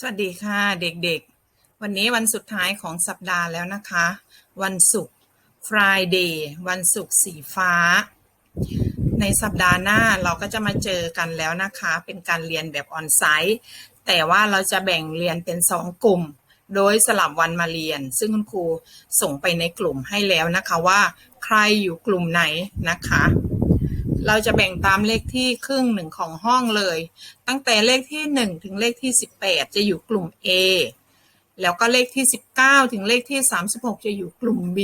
สวัสดีค่ะเด็กๆ วันนี้วันสุดท้ายของสัปดาห์แล้วนะคะ วันศุกร์ Friday วันศุกร์สีฟ้า ในสัปดาห์หน้าเราก็จะมาเจอกันแล้วนะคะ เป็นการเรียนแบบออนไซต์แต่ว่าเราจะแบ่งเรียนเป็นสองกลุ่ม โดยสลับวันมาเรียน ซึ่งคุณครูส่งไปในกลุ่มให้แล้วนะคะว่า ใครอยู่กลุ่มไหนนะคะ เราจะแบ่งตามเลขที่ครึ่งหนึ่งของห้องเลย ตั้งแต่เลขที่ 1 ถึงเลขที่ 18 จะอยู่กลุ่ม A แล้วก็เลขที่ 19 ถึงเลขที่ 36 จะอยู่กลุ่ม B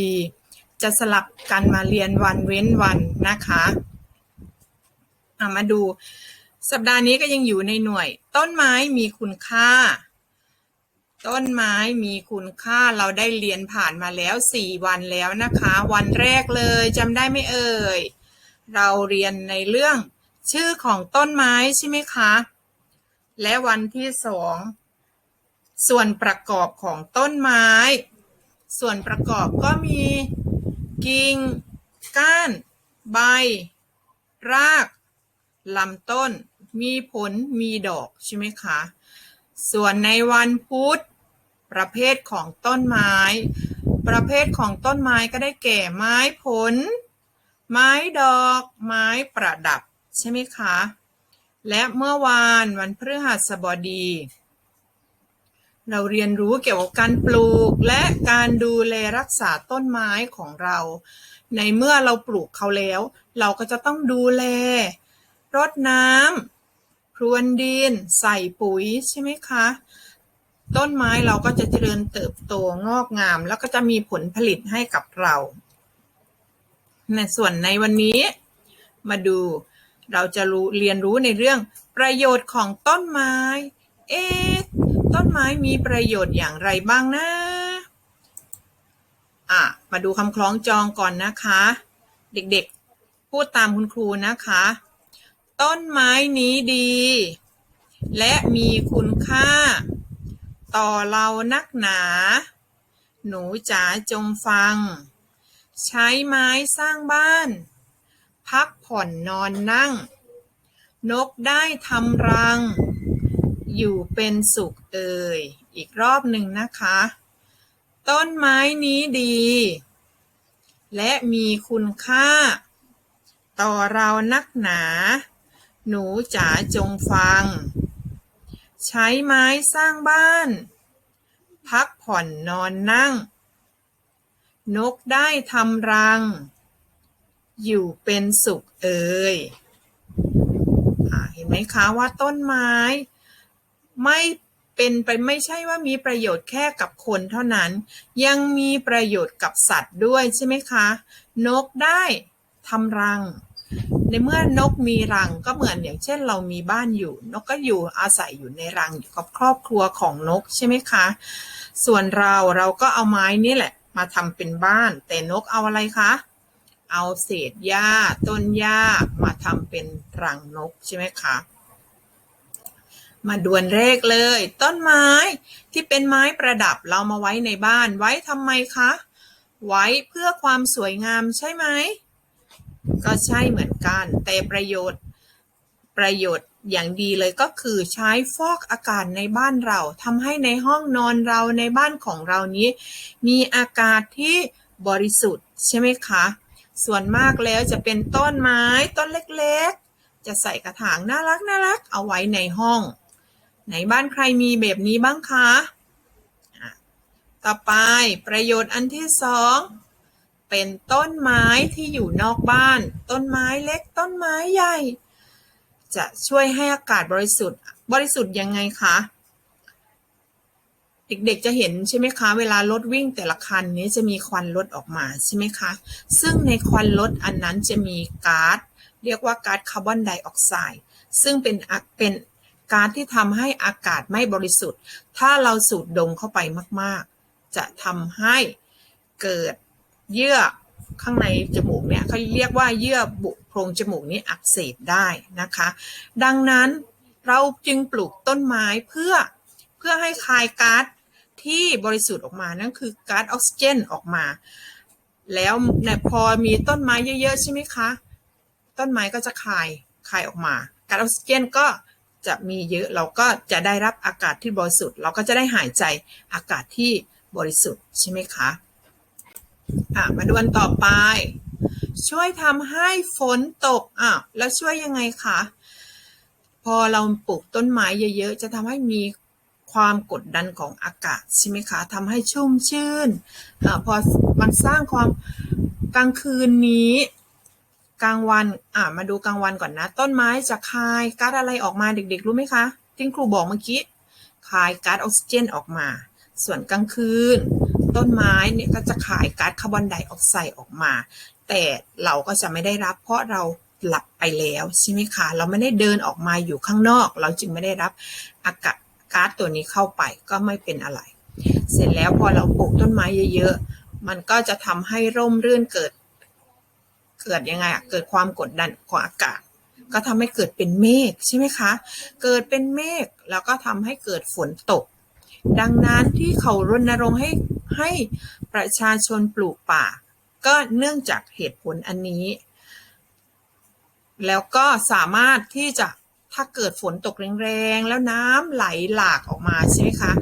จะสลับกันมาเรียนวันเว้นวันนะคะอะมาดู สัปดาห์นี้ก็ยังอยู่ในหน่วย ต้นไม้มีคุณค่า ต้นไม้มีคุณค่าเราได้เรียนผ่านมาแล้ว 4 วันแล้วนะคะ วันแรกเลยจำได้ไหมเอ่ย เราเรียนในเรื่องชื่อของต้นไม้ใช่ไหมคะ และวันที่สองส่วนประกอบของต้นไม้ ส่วนประกอบก็มีกิ่ง ก้าน ใบ รากลำต้น มีผล มีดอก ใช่ไหมคะ ส่วนในวันพุธ ประเภทของต้นไม้ ประเภทของต้นไม้ก็ได้แก่ไม้ผล ไม้ดอก ไม้ประดับ ใช่ไหมคะ และเมื่อวานวันพฤหัสบดี เราเรียนรู้เกี่ยวกับการปลูกและการดูแลรักษาต้นไม้ของเรา ในเมื่อเราปลูกเขาแล้ว เราก็จะต้องดูแล รดน้ำพรวนดิน ใส่ปุ๋ยใช่ไหมคะ ต้นไม้เราก็จะเจริญเติบโตงอกงาม แล้วก็จะมีผลผลิตให้กับเรา ในส่วนในวันนี้ มาดูเราจะรู้เรียนรู้ในเรื่องประโยชน์ของต้นไม้ เอ๊ะต้นไม้มีประโยชน์อย่างไรบ้างนะอะมาดูคำคล้องจองก่อนนะคะ เด็กๆ พูดตามคุณครูนะคะ ต้นไม้นี้ดี และมีคุณค่า ต่อเรานักหนา หนูจ๋าจงฟัง ใช้ไม้สร้างบ้าน พักผ่อนนอนนั่ง นกได้ทำรัง อยู่เป็นสุขเอ่ย อีกรอบหนึ่งนะคะ ต้นไม้นี้ดี และมีคุณค่า ต่อเรานักหนา หนูจ๋าจงฟัง ใช้ไม้สร้างบ้าน พักผ่อนนอนนั่ง นกได้ทำรัง อยู่เป็นสุขเอ่ยเห็นไหมคะว่าต้นไม้ ไม่เป็นไปไม่ใช่ว่ามีประโยชน์แค่กับคนเท่านั้น ยังมีประโยชน์กับสัตว์ด้วยใช่ไหมคะ นกได้ทำรัง ในเมื่อนกมีรังก็เหมือนอย่างเช่น เรามีบ้านอยู่ นกก็อยู่อาศัยอยู่ในรังอยู่กับครอบครัวของนกใช่ไหมคะ ส่วนเราเราก็เอาไม้นี่แหละ มาทำเป็นบ้าน แต่นกเอาอะไรคะ เอาเศษหญ้าต้นหญ้ามาทำเป็นรังนกใช่ไหมคะมาดวนแรกเลย ต้นไม้ที่เป็นไม้ประดับเรามาไว้ในบ้านไว้ทำไมคะ ไว้เพื่อความสวยงามใช่ไหม ก็ใช่เหมือนกัน แต่ประโยชน์ประโยชน์ อย่างดีเลยก็คือใช้ฟอกอากาศในบ้านเราทำให้ในห้องนอนเราในบ้านของเรานี้ มีอากาศที่บริสุทธิ์ใช่ไหมคะ ส่วนมากแล้วจะเป็นต้นไม้ต้นเล็กๆ จะใส่กระถางน่ารักน่ารักเอาไว้ในห้องในบ้านใครมีแบบนี้บ้างคะ ต่อไปประโยชน์อันที่สองเป็นต้นไม้ที่อยู่นอกบ้าน ต้นไม้เล็กต้นไม้ใหญ่ จะช่วยให้อากาศบริสุทธิ์ บริสุทธิ์ยังไงคะเด็กๆจะเห็นใช่ไหมคะ เวลารถวิ่งแต่ละคันนี้จะมีควันรถออกมาใช่ไหมคะ ซึ่งในควันรถอันนั้นจะมีก๊าซเรียกว่าก๊าซคาร์บอนไดออกไซด์ซึ่งเป็นเป็นก๊าซที่ทำให้อากาศไม่บริสุทธิ์ ถ้าเราสูดดมเข้าไปมากๆ จะทำให้เกิดเยื่อ ข้างในจมูกเนี่ยเขาเรียกว่าเยื่อบุโพรงจมูกนี้อักเสบได้นะคะ ดังนั้นเราจึงปลูกต้นไม้เพื่อเพื่อให้คายก๊าซที่บริสุทธิ์ออกมานั่นคือก๊าซออกซิเจนออกมา แล้วพอมีต้นไม้เยอะๆใช่ไหมคะ ต้นไม้ก็จะคายคายออกมาก๊าซออกซิเจนก็จะมีเยอะเราก็จะได้รับอากาศที่บริสุทธิ์ เราก็จะได้หายใจอากาศที่บริสุทธิ์ใช่ไหมคะ อะมาดูอันต่อไป ช่วยทำให้ฝนตกอะแล้วช่วยยังไงคะพอเราปลูกต้นไม้เยอะๆ จะทำให้มีความกดดันของอากาศใช่ไหมคะทำให้ชุ่มชื่นอพอมันสร้างความกลางคืนนี้กลางวันอ่ามาดูกลางวันก่อนนะ ต้นไม้จะคายก๊าซอะไรออกมาเด็ก ๆ รู้ไหมคะที่ครูบอกเมื่อกี้คายก๊าซออกซิเจนออกมา ส่วนกลางคืน ต้นไม้เนี่ยก็จะคายก๊าซคาร์บอนไดออกไซด์ออกมา แต่เราก็จะไม่ได้รับ เพราะเราหลับไปแล้วใช่ไหมคะ เราไม่ได้เดินออกมาอยู่ข้างนอก เราจึงไม่ได้รับอากาศก๊าซตัวนี้เข้าไปก็ไม่เป็นอะไร เสร็จแล้วพอเราปลูกต้นไม้เยอะๆ มันก็จะทำให้ร่มรื่นเกิด เกิดยังไงอะเกิดความกดดันของอากาศ ก็ทำให้เกิดเป็นเมฆใช่ไหมคะ เกิดเป็นเมฆแล้วก็ทำให้เกิดฝนตก ดังนั้นที่เขารณรงค์ให้ ให้ประชาชนปลูกป่า ก็เนื่องจากเหตุผลอันนี้ แล้วก็สามารถที่จะถ้าเกิดฝนตกแรงๆ แล้วน้ำไหลหลากออกมาใช่ไหมคะ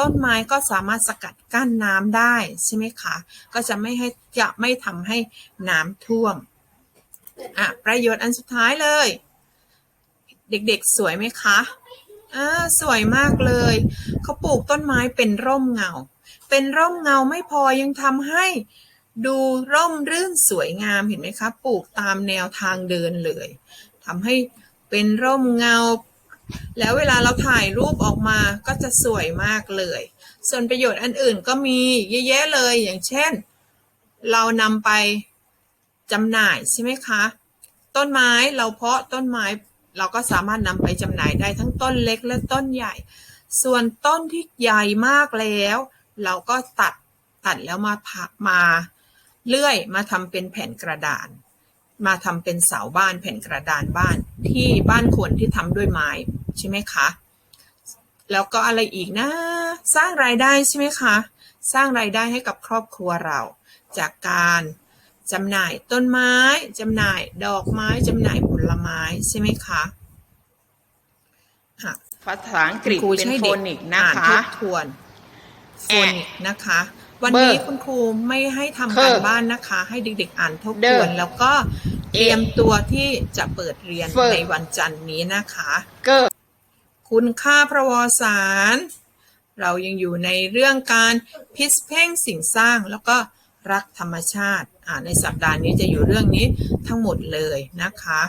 ต้นไม้ก็สามารถสกัดกั้นน้ำได้ใช่ไหมคะก็จะไม่ให้จะไม่ทำให้น้ำท่วมอะประโยชน์อันสุดท้ายเลย เด็กๆสวยไหมคะอ่าสวยมากเลย เขาปลูกต้นไม้เป็นร่มเงา เป็นร่มเงาไม่พอยังทำให้ดูร่มรื่นสวยงามเห็นไหมคะ ปลูกตามแนวทางเดินเลยทำให้เป็นร่มเงา แล้วเวลาเราถ่ายรูปออกมาก็จะสวยมากเลย ส่วนประโยชน์อันอื่นก็มีเยอะแยะเลยอย่างเช่น เรานำไปจำหน่ายใช่ไหมคะ ต้นไม้เราเพาะต้นไม้เราก็สามารถนำไปจำหน่ายได้ทั้งต้นเล็กและต้นใหญ่ ส่วนต้นที่ใหญ่มากแล้ว เราก็ตัด ตัดแล้วมาพักมาเลื่อยมาทำเป็นแผ่นกระดาน มาทำเป็นเสาบ้านแผ่นกระดานบ้านที่บ้านคนที่ทำด้วยไม้ใช่ไหมคะ แล้วก็อะไรอีกนะ สร้างรายได้ใช่ไหมคะ สร้างรายได้ให้กับครอบครัวเรา จากการจำหน่ายต้นไม้จำหน่ายดอกไม้จำหน่ายผลไม้ใช่ไหมคะอะภาษาอังกฤษครูเป็นให้โฟเด็กนิกนะอ่านคะทบทวน โฟนิกนะคะ วันนี้เบอร์คุณครูไม่ให้ทำเคอการร์บ้านนะคะ ให้เด็กๆอ่านทบเดทอวน แล้วก็เตรียมตัวที่จะเปิดเรียนเฟอร์ในวันจันทร์นี้นะคะเกอร์คุณค่าประวัติศาสตร์เรายังอยู่ในเรื่องการพิสเพ่งสิ่งสร้างแล้วก็รักธรรมชาติอ่าในสัปดาห์นี้จะอยู่เรื่องนี้ทั้งหมดเลยนะคะ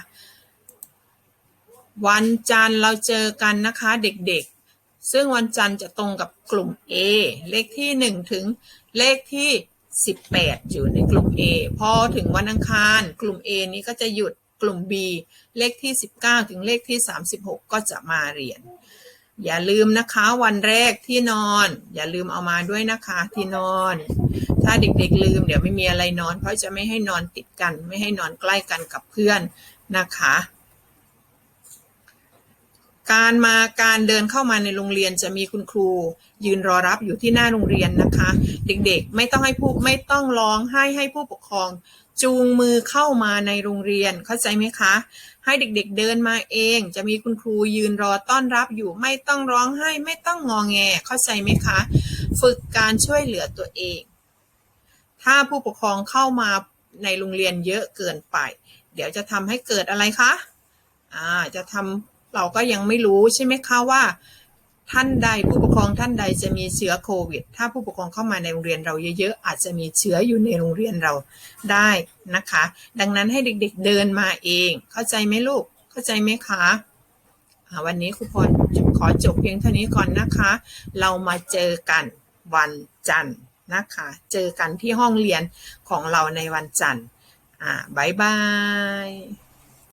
วันจันทร์เราเจอกันนะคะเด็กๆ ซึ่งวันจันทร์จะตรงกับกลุ่ม A เลขที่ 1 ถึงเลขที่ 18 อยู่ในกลุ่ม A พอถึงวันอังคาร กลุ่ม A นี้ก็จะหยุดกลุ่ม B เลขที่ 19 ถึงเลขที่ 36 ก็จะมาเรียน อย่าลืมนะคะวันแรกที่นอน อย่าลืมเอามาด้วยนะคะที่นอน ถ้าเด็กๆลืมเดี๋ยวไม่มีอะไรนอน เพราะจะไม่ให้นอนติดกัน ไม่ให้นอนใกล้กันกับเพื่อนนะคะ การมาการเดินเข้ามาในโรงเรียนจะมีคุณครู ยืนรอรับอยู่ที่หน้าโรงเรียนนะคะ เด็กๆ ไม่ต้องให้ผู้ไม่ต้องร้องให้ให้ผู้ปกครอง จูงมือเข้ามาในโรงเรียนเข้าใจไหมคะ ให้เด็กๆเดินมาเอง จะมีคุณครูยืนรอต้อนรับอยู่ ไม่ต้องร้องไห้ไม่ต้องงอแงเข้าใจไหมคะ ฝึกการช่วยเหลือตัวเอง ถ้าผู้ปกครองเข้ามาในโรงเรียนเยอะเกินไป เดี๋ยวจะทำให้เกิดอะไรคะอ่าจะทำ เราก็ยังไม่รู้ใช่ไหมคะว่า ท่านใดผู้ปกครองท่านใดจะมีเชื้อโควิด ถ้าผู้ปกครองเข้ามาในโรงเรียนเราเยอะๆ อาจจะมีเชื้ออยู่ในโรงเรียนเราได้นะคะ ดังนั้นให้เด็กๆเดินมาเอง เข้าใจไหมลูก เข้าใจไหมคะวันนี้ครูพรขอจบเพียงเท่านี้ก่อนนะคะ เรามาเจอกันวันจันทร์นะคะ เจอกันที่ห้องเรียนของเราในวันจันทร์ อ่าบายบาย